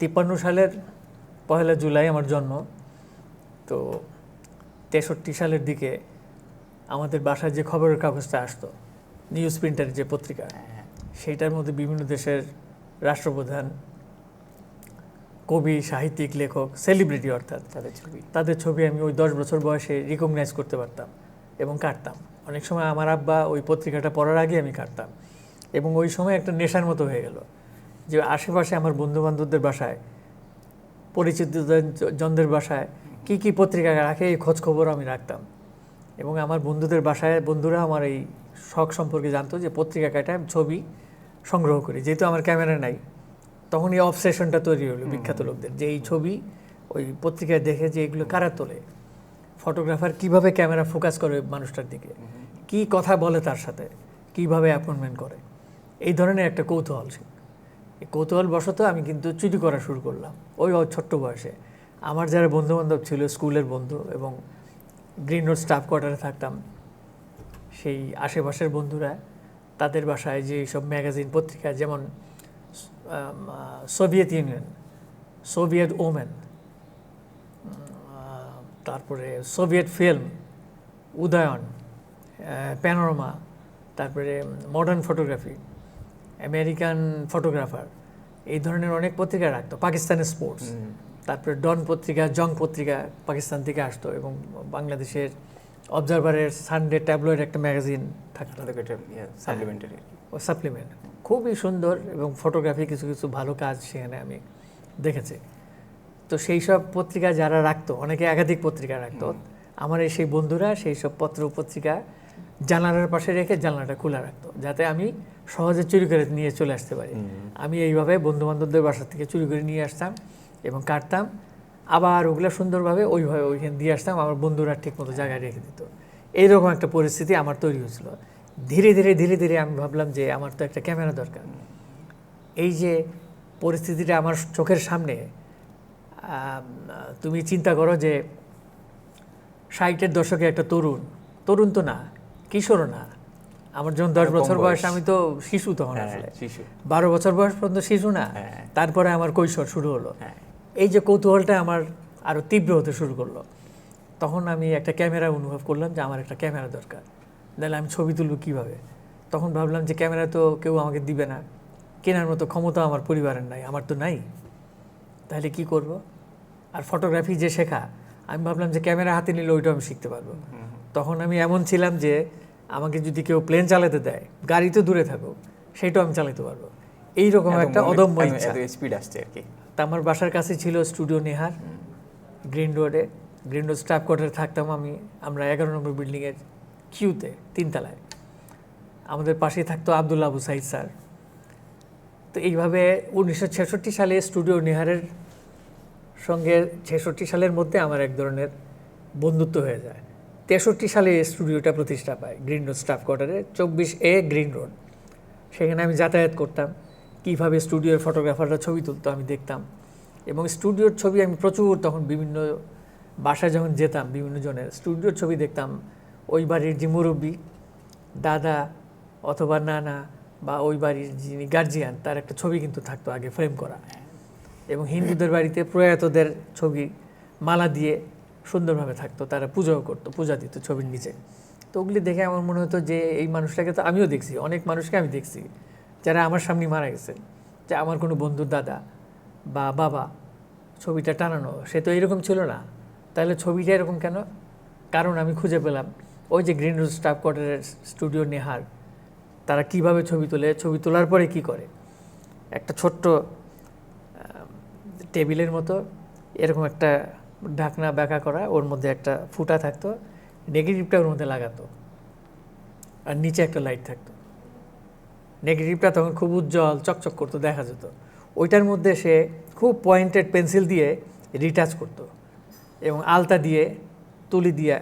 তিপ্পান্ন সালের পহেলা জুলাই আমার জন্ম। তো তেষট্টি সালের দিকে আমাদের বাসায় যে খবরের কাগজটা আসতো নিউজ প্রিন্টারের যে পত্রিকা হ্যাঁ, সেইটার মধ্যে বিভিন্ন দেশের রাষ্ট্রপ্রধান কবি সাহিত্যিক লেখক সেলিব্রিটি অর্থাৎ তাদের ছবি। তাদের ছবি আমি ওই দশ বছর বয়সে রিকগনাইজ করতে পারতাম এবং কাটতাম। অনেক সময় আমার আব্বা ওই পত্রিকাটা পড়ার আগে আমি কাটতাম এবং ওই সময় একটা নেশার মতো হয়ে গেল। যে আশেপাশে আমার বন্ধু বান্ধবদের বাসায় পরিচিত জনদের বাসায় কি কি পত্রিকা রাখে এই খোঁজ খবর আমি রাখতাম। এবং আমার বন্ধুদের বাসায় বন্ধুরা আমার এই শখ সম্পর্কে জানতো যে পত্রিকা কাটায় আমি ছবি সংগ্রহ করি। যেহেতু আমার ক্যামেরা নাই তখন এই অবসেশনটা তৈরি হলো বিখ্যাত লোকদের যে এই ছবি ওই পত্রিকায় দেখে যে এগুলো কারা তোলে ফটোগ্রাফার কীভাবে ক্যামেরা ফোকাস করে মানুষটার দিকে কি কথা বলে তার সাথে কীভাবে অ্যাপয়েন্টমেন্ট করে এই ধরনের একটা কৌতূহল ছিল। এই কৌতূহল বশত আমি কিন্তু চুরি করা শুরু করলাম, ওই ছোট্ট বয়সে। আমার যারা বন্ধু বান্ধব ছিল, স্কুলের বন্ধু এবং গ্রিন রোড স্টাফ কোয়ার্টারে থাকতাম, সেই আশেপাশের বন্ধুরা তাদের বাসায় যে সব ম্যাগাজিন, পত্রিকা যেমন সোভিয়েত ইউনিয়ন, সোভিয়েত ওমেন তারপরে সোভিয়েত ফিল্ম, উদয়ন প্যানোরমা, তারপরে মডার্ন ফটোগ্রাফি আমেরিকান ফটোগ্রাফার। এই ধরনের অনেক পত্রিকা রাখতো পাকিস্তানের স্পোর্টস। তারপরে ডন পত্রিকা জং পত্রিকা পাকিস্তান থেকে আসতো এবং বাংলাদেশের অবজারভারের সানডে ট্যাবলয়েড একটা ম্যাগাজিন থাকতো। সাপ্লিমেন্টারি ও সাপ্লিমেন্ট খুবই সুন্দর এবং ফটোগ্রাফি কিছু কিছু ভালো কাজ সেখানে আমি দেখেছি। তো সেই সব পত্রিকা যারা রাখতো অনেকে একাধিক পত্রিকা রাখতো আমার এই সেই বন্ধুরা সেই সব পত্র পত্রিকা জানালার পাশে রেখে জানলাটা খোলা রাখতো যাতে আমি সহজে চুরি করে নিয়ে চলে আসতে পারি। আমি এইভাবে বন্ধু বান্ধবদের বাসা থেকে চুরি করে নিয়ে আসতাম এবং কাটতাম। আবার ওগুলো সুন্দরভাবে ওইভাবে ওইখানে দিয়ে আসতাম আমার বন্ধুরা ঠিক মতো জায়গায় রেখে দিত। এইরকম একটা পরিস্থিতি আমার তৈরি হয়েছিল। ধীরে ধীরে ধীরে ধীরে আমি ভাবলাম যে আমার তো একটা ক্যামেরা দরকার। এই যে পরিস্থিতিটা আমার চোখের সামনে তুমি চিন্তা করো যে ষাটের দশকে একটা তরুণ তরুণ তো না কিশোরও না আমার যখন দশ বছর বয়স বয়স। আমি তো শিশু তখন হ্যাঁ আসলে। শিশু। বারো বছর বয়স পর্যন্ত শিশু না। হ্যাঁ। তারপরে আমার কৈশোর শুরু হলো। হ্যাঁ। এই যে কৌতূহলটা আমার আরও তীব্র হতে শুরু করল। তখন আমি একটা ক্যামেরা অনুভব করলাম যে আমার একটা ক্যামেরা দরকার। তাহলে আমি ছবি তুলব কীভাবে? তখন ভাবলাম যে ক্যামেরা তো কেউ আমাকে দিবে না। কেনার মতো ক্ষমতা আমার পরিবারের নাই আমার তো নাই। তাহলে কি করব? আর ফটোগ্রাফি যে শেখা আমি ভাবলাম যে ক্যামেরা হাতে নিলে ওইটাও আমি শিখতে পারব। তখন আমি এমন ছিলাম যে আমাকে যদি কেউ প্লেন চালাতে দেয় গাড়ি তো দূরে থাকুক সেটাও আমি চালাতে পারব। এইরকম একটা অদম্য ইচ্ছা। স্পিড আসছে আর কি। তা আমার বাসার কাছে ছিল স্টুডিও নেহার গ্রিন রোডে গ্রিন রোড স্টাফ কোয়ার্টারে থাকতাম আমি আমরা এগারো নম্বর বিল্ডিংয়ের কিউতে তিনতলায়। আমাদের পাশেই থাকতো আবদুল্লা আবু সাইদ স্যার। তো এইভাবে উনিশশো ছেষট্টি সালে স্টুডিও নেহারের সঙ্গে ছেষট্টি সালের মধ্যে আমার এক ধরনের বন্ধুত্ব হয়ে যায়। তেষট্টি সালে স্টুডিওটা প্রতিষ্ঠা পায় গ্রিন রোড স্টাফ কোয়ার্টারে চব্বিশ এ গ্রিন রোড সেখানে আমি যাতায়াত করতাম, কীভাবে স্টুডিওর ফটোগ্রাফাররা ছবি তুলতো আমি দেখতাম। এবং স্টুডিওর ছবি আমি প্রচুর তখন বিভিন্ন বাসায় যখন যেতাম, বিভিন্ন জনের, স্টুডিওর ছবি দেখতাম। ওই বাড়ির যে মুরব্বী, দাদা অথবা নানা বা ওই বাড়ির যিনি গার্জিয়ান তার একটা ছবি কিন্তু থাকতো আগে ফ্রেম করা। এবং হিন্দুদের বাড়িতে প্রয়াতদের ছবি, মালা দিয়ে সুন্দরভাবে থাকতো, তারা পূজাও করতো, পূজা দিত ছবির নিচে। তো ওগুলি দেখে আমার মনে হতো যে, এই মানুষটাকে তো আমিও দেখছি, অনেক মানুষকে আমি দেখছি, যারা আমার সামনে মারা গেছে, যে আমার কোনো বন্ধুর দাদা বা বাবা ছবিটা টানানো, সে তো এরকম ছিল না। তাহলে ছবিটা এরকম কেন? কারণ আমি খুঁজে পেলাম, ওই যে গ্রিন রোড স্টাফ কোয়ার্টারের স্টুডিও নেহার, তারা কীভাবে ছবি তোলে, ছবি তোলার পরে কি করে? একটা ছোট্ট টেবিলের মতো, এরকম একটা ঢাকনা ব্যাকা করা, ওর মধ্যে একটা ফুটা থাকতো নেগেটিভটা ওর মধ্যে লাগাতো, আর নিচে একটা লাইট থাকতো। নেগেটিভটা তখন খুব উজ্জ্বল, চকচক করতো, দেখা যেত। ওইটার মধ্যে সে খুব পয়েন্টেড পেন্সিল দিয়ে রিটাচ করতো এবং আলতা দিয়ে, তুলি দিয়ে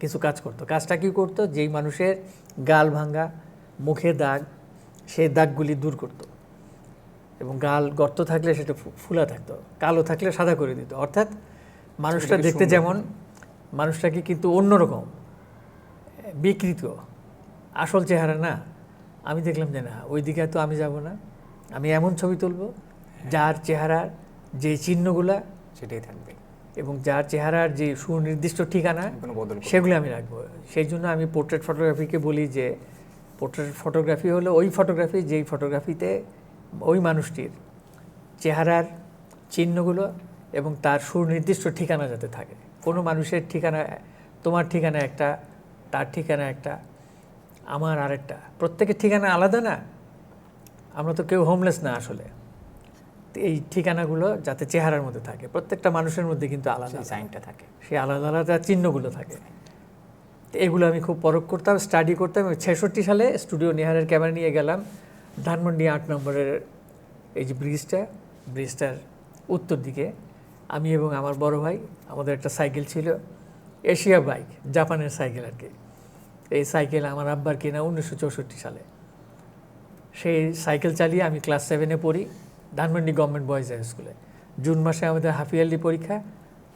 কিছু কাজ করতো। কাজটা কি করতো? যেই মানুষের গাল ভাঙ্গা মুখে দাগ, সেই দাগগুলি দূর করতো এবং গাল গর্ত থাকলে সেটা ফুলা থাকতো, কালো থাকলে সাদা করে দিত। অর্থাৎ মানুষটা দেখতে যেমন মানুষটাকে কিন্তু অন্যরকম বিকৃত আসল চেহারা না। আমি দেখলাম যে না ওই দিকে তো আমি যাব না। আমি এমন ছবি তুলব যার চেহারার যে চিহ্নগুলা সেটাই থাকবে। এবং যার চেহারার যে সুনির্দিষ্ট ঠিকানা। সেগুলো আমি রাখব। সেই জন্য আমি পোর্ট্রেট ফটোগ্রাফিকে বলি যে পোর্ট্রেট ফটোগ্রাফি হলো ওই ফটোগ্রাফি যেই ফটোগ্রাফিতে ওই মানুষটির চেহারার চিহ্নগুলো এবং তার সুনির্দিষ্ট ঠিকানা যাতে থাকে। কোনো মানুষের ঠিকানা তোমার ঠিকানা একটা তার ঠিকানা একটা আমার আরেকটা। প্রত্যেকের ঠিকানা আলাদা না? আমরা তো কেউ হোমলেস না আসলে। তো এই ঠিকানাগুলো যাতে চেহারার মধ্যে থাকে। প্রত্যেকটা মানুষের মধ্যে কিন্তু আলাদা সাইনটা থাকে। সেই আলাদা আলাদা চিহ্নগুলো থাকে। এগুলো আমি খুব পরখ করতাম স্টাডি করতাম ছেষট্টি সালে স্টুডিও নেহারের ক্যামেরা নিয়ে গেলাম। ধানমন্ডি আট নম্বরের এই যে ব্রিজটা ব্রিজটার উত্তর দিকে। আমি এবং আমার বড় ভাই, আমাদের একটা সাইকেল ছিল, এশিয়া বাইক, জাপানের সাইকেল আর কি। এই সাইকেল আমার আব্বার কেনা উনিশশো চৌষট্টি সালে। সেই সাইকেল চালিয়ে আমি ক্লাস সেভেনে পড়ি ধানমন্ডি গভর্নমেন্ট বয়েজ হাই স্কুলে। জুন মাসে আমাদের হাফ ইয়ারলি পরীক্ষা,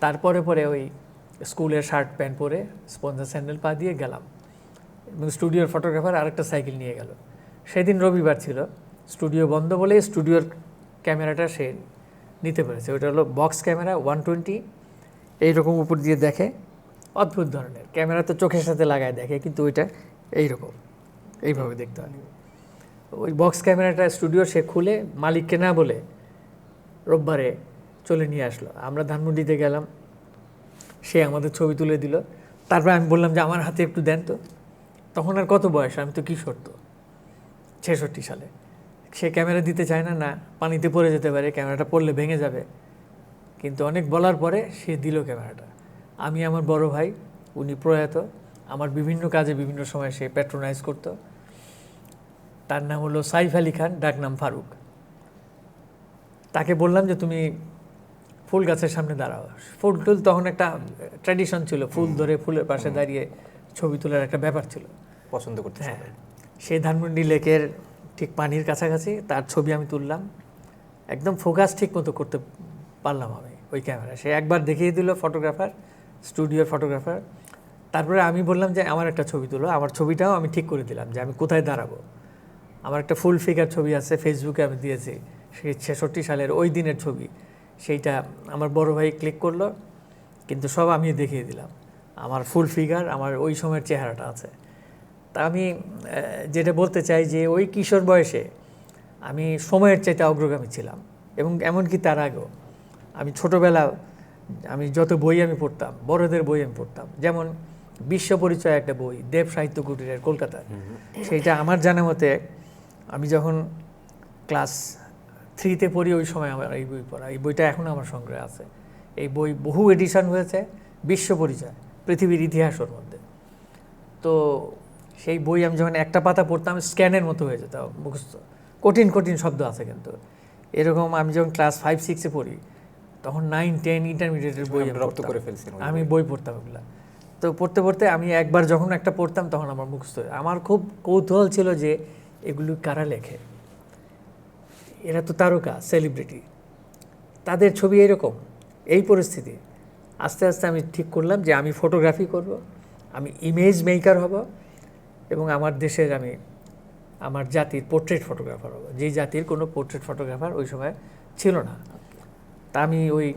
তারপরে পরে ওই স্কুলের শার্ট, প্যান্ট পরে স্পঞ্জার, স্যান্ডেল পা দিয়ে গেলাম। এবং স্টুডিওর ফটোগ্রাফার আরেকটা সাইকেল নিয়ে গেল। সেদিন রবিবার ছিল, স্টুডিও বন্ধ বলে স্টুডিওর ক্যামেরাটা সে নিতে পেরেছে। ওটা হলো বক্স ক্যামেরা ওয়ান টোয়েন্টি এইরকম উপর দিয়ে দেখে, অদ্ভুত ধরনের। ক্যামেরা তো চোখের সাথে লাগায় দেখে, কিন্তু ওইটা এইরকম, এইভাবে দেখতে হয়। ওই বক্স ক্যামেরাটা স্টুডিও সে খুলে মালিককে না বলে রোববারে চলে নিয়ে আসলো। আমরা ধানমন্ডিতে গেলাম, সে আমাদের ছবি তুলে দিল। তারপরে আমি বললাম যে, আমার হাতে একটু দেন তো। তখন আর কত বয়স? আমি তো কিশোর তো, ছেষট্টি সালে। সে ক্যামেরা দিতে চায় না না পানিতে পড়ে যেতে পারে ক্যামেরাটা পড়লে ভেঙে যাবে। কিন্তু অনেক বলার পরে সে দিল ক্যামেরাটা। আমি আমার বড় ভাই উনি প্রয়াত আমার বিভিন্ন কাজে বিভিন্ন সময় সে প্যাট্রোনাইজ করতো। তার নাম হলো সাইফ আলী খান ডাক নাম ফারুক। তাকে বললাম যে তুমি ফুল গাছের সামনে দাঁড়াও। ফুল টুল তখন একটা ট্র্যাডিশন ছিল ফুল ধরে ফুলের পাশে দাঁড়িয়ে ছবি তোলার একটা ব্যাপার ছিল। পছন্দ করতে হ্যাঁ। সেই ধানমন্ডি লেকের ঠিক পানির কাছাকাছি, তার ছবি আমি তুললাম। একদম ফোকাস ঠিক মতো করতে পারলাম আমি ওই ক্যামেরা সে একবার দেখিয়ে দিল ফটোগ্রাফার স্টুডিওর ফটোগ্রাফার তারপরে আমি বললাম যে, আমার একটা ছবি তুলো। আমার ছবিটাও আমি ঠিক করে দিলাম যে, আমি কোথায় দাঁড়াবো? আমার একটা ফুল ফিগার ছবি আছে ফেসবুকে আমি দিয়েছি। সেই ছেষট্টি সালের ওই দিনের ছবি। সেইটা আমার বড় ভাই ক্লিক করল, কিন্তু সব আমি দেখিয়ে দিলাম। আমার ফুল ফিগার আমার ওই সময়ের চেহারাটা আছে। তা আমি যেটা বলতে চাই যে ওই কিশোর বয়সে আমি সময়ের চাইতে অগ্রগামী ছিলাম এবং এমনকি তার আগেও। আমি ছোটোবেলা আমি যত বই আমি পড়তাম বড়দের বই আমি পড়তাম যেমন বিশ্ব পরিচয় একটা বই দেব সাহিত্য কুটিরের কলকাতার সেইটা আমার জানা মতে আমি যখন ক্লাস থ্রিতে পড়ি ওই সময় আমার এই বই পড়া এই বইটা এখন আমার সংগ্রহে আছে। এই বই বহু এডিশন হয়েছে বিশ্ব পরিচয় পৃথিবীর ইতিহাসের মধ্যে। তো সেই বই আমি যখন একটা পাতা পড়তাম স্ক্যানের মতো হয়ে যেত মুখস্থ। কঠিন কঠিন শব্দ আছে কিন্তু। এরকম আমি যখন ক্লাস ফাইভ সিক্সে পড়ি তখন নাইন টেন ইন্টারমিডিয়েটের বই আমি রপ্ত করে ফেলছেন ওই আমি বই। বই পড়তাম ওগুলা। তো পড়তে পড়তে আমি একবার যখন একটা পড়তাম তখন আমার মুখস্থ আমার খুব কৌতূহল ছিল যে এগুলো কারা লেখে? এরা তো তারকা সেলিব্রিটি তাদের ছবি এরকম এই পরিস্থিতি। আস্তে আস্তে আমি ঠিক করলাম যে আমি ফটোগ্রাফি করব আমি ইমেজ মেকার হব এবং আমার দেশের আমি, আমার জাতির পোর্ট্রেট ফটোগ্রাফার হব। যেই জাতির কোনো পোর্ট্রেট ফটোগ্রাফার ওই সময় ছিল না। তা আমি ওই